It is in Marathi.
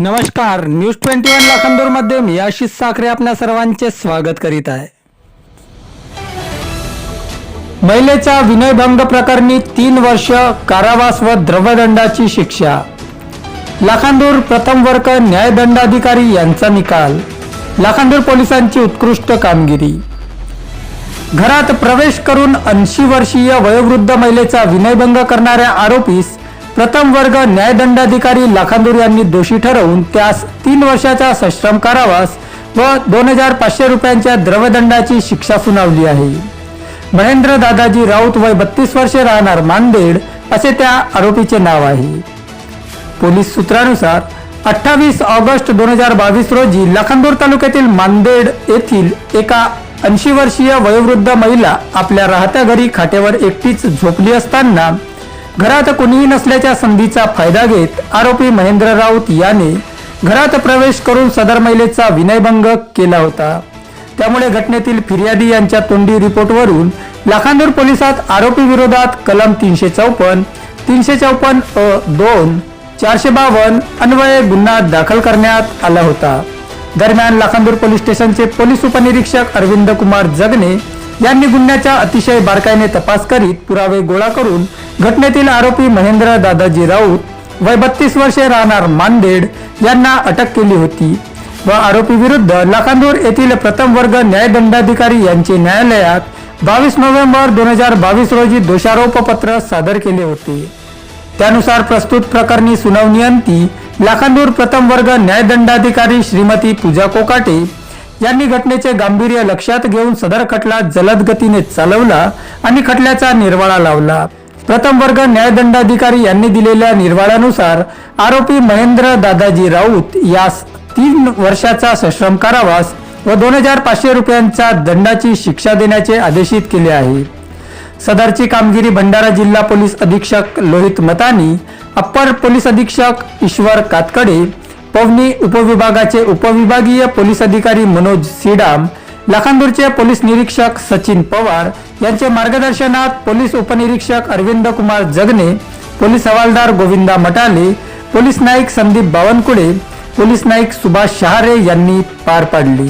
नमस्कार न्यूज ट्वेंटी वन लाखांदूरमध्ये मी आशिष साखरे आपल्या सर्वांचे स्वागत करीत आहे. महिलेचा विनयभंग प्रकरणी तीन वर्ष कारावास व द्रवदंडाची शिक्षा. लाखांदूर प्रथम वर्ग न्यायदंडाधिकारी यांचा निकाल. लाखांदूर पोलिसांची उत्कृष्ट कामगिरी. घरात प्रवेश करून ऐंशी वर्षीय वयोवृद्ध महिलेचा विनयभंग करणाऱ्या आरोपीस प्रथम वर्ग न्यायदंडाधिकारी लाखांदूर यांनी दोषी ठरवून त्यास तीन वर्षाचा सश्रम कारावास व दोन हजार पाचशे रुपयांच्या द्रवदंडाची शिक्षा सुनावली आहे. महेंद्र दादाजी राऊत वय बत्तीस वर्षे राहणार मानदेड असे त्या आरोपीचे नाव आहे. पोलीस सूत्रानुसार अठ्ठावीस ऑगस्ट दोन हजार बावीस रोजी लखनदूर तालुक्यातील मांदेड येथील एका ऐंशी वर्षीय वयोवृद्ध महिला आपल्या राहत्या घरी खाटेवर एकटीच झोपली असताना घरात कोणीही नसल्याच्या संधीचा फायदा घेत आरोपी महेंद्र राऊत याने घरात प्रवेश करून सदर महिलेचा विनयभंग केला होता. त्यामुळे घटनेतील फिर्यादी यांच्या तोंडी रिपोर्टवरून लाखांदूर पोलिसात आरोपी विरोधात कलम तीनशे चौपन्न तीनशे चौपन्न अ दोन चारशे बावन्न अन्वये गुन्हा दाखल करण्यात आला होता. दरम्यान लाखांदूर पोलीस स्टेशनचे पोलीस उपनिरीक्षक अरविंद कुमार जगने यांनी गुन्ह्याचा अतिशय बारकाईने तपास करीत पुरावे गोळा करून घटनेतील आरोपी महेंद्र दादाजी राऊत वय बत्तीस वर्षे राहणार मानदेड यांना अटक केली होती व आरोपी विरुद्ध लाखांदूर येथील प्रथम वर्ग न्यायदंडाधिकारी यांचे न्यायालयात बावीस नोव्हेंबर दोन हजार बावीस रोजी दोषारोपपत्र सादर केले होते. त्यानुसार प्रस्तुत प्रकरणी सुनावणी अंती लाखांदूर प्रथम वर्ग न्यायदंडाधिकारी श्रीमती पूजा कोकाटे यांनी घटनेचे गांभीर्य लक्षात घेऊन सदर खटला जलद गतीने चालवला आणि खटल्याचा निर्वाळा लावला. प्रथम वर्ग न्यायदंडाधिकारी यांनी दिलेल्या निर्वाळानुसार आरोपी महेंद्र दादाजी राऊत यास तीन वर्षाचा सश्रम कारावास व दोन हजार पाचशे रुपयांचा दंडाची शिक्षा देण्याचे आदेशित केले आहे. सदरची कामगिरी भंडारा जिल्हा पोलीस अधीक्षक लोहित मतानी अप्पर पोलीस अधीक्षक ईश्वर कातकडे पवनी उपविभागाचे उपविभागीय पोलीस अधिकारी मनोज सीडाम लाखांदूरचे पोलीस निरीक्षक सचिन पवार यांचे मार्गदर्शनात पोलीस उपनिरीक्षक अरविंद कुमार जगने पोलीस हवालदार गोविंदा मटाले पोलीस नाईक संदीप बावनकुळे पोलीस नाईक सुभाष शहारे यांनी पार पाडली.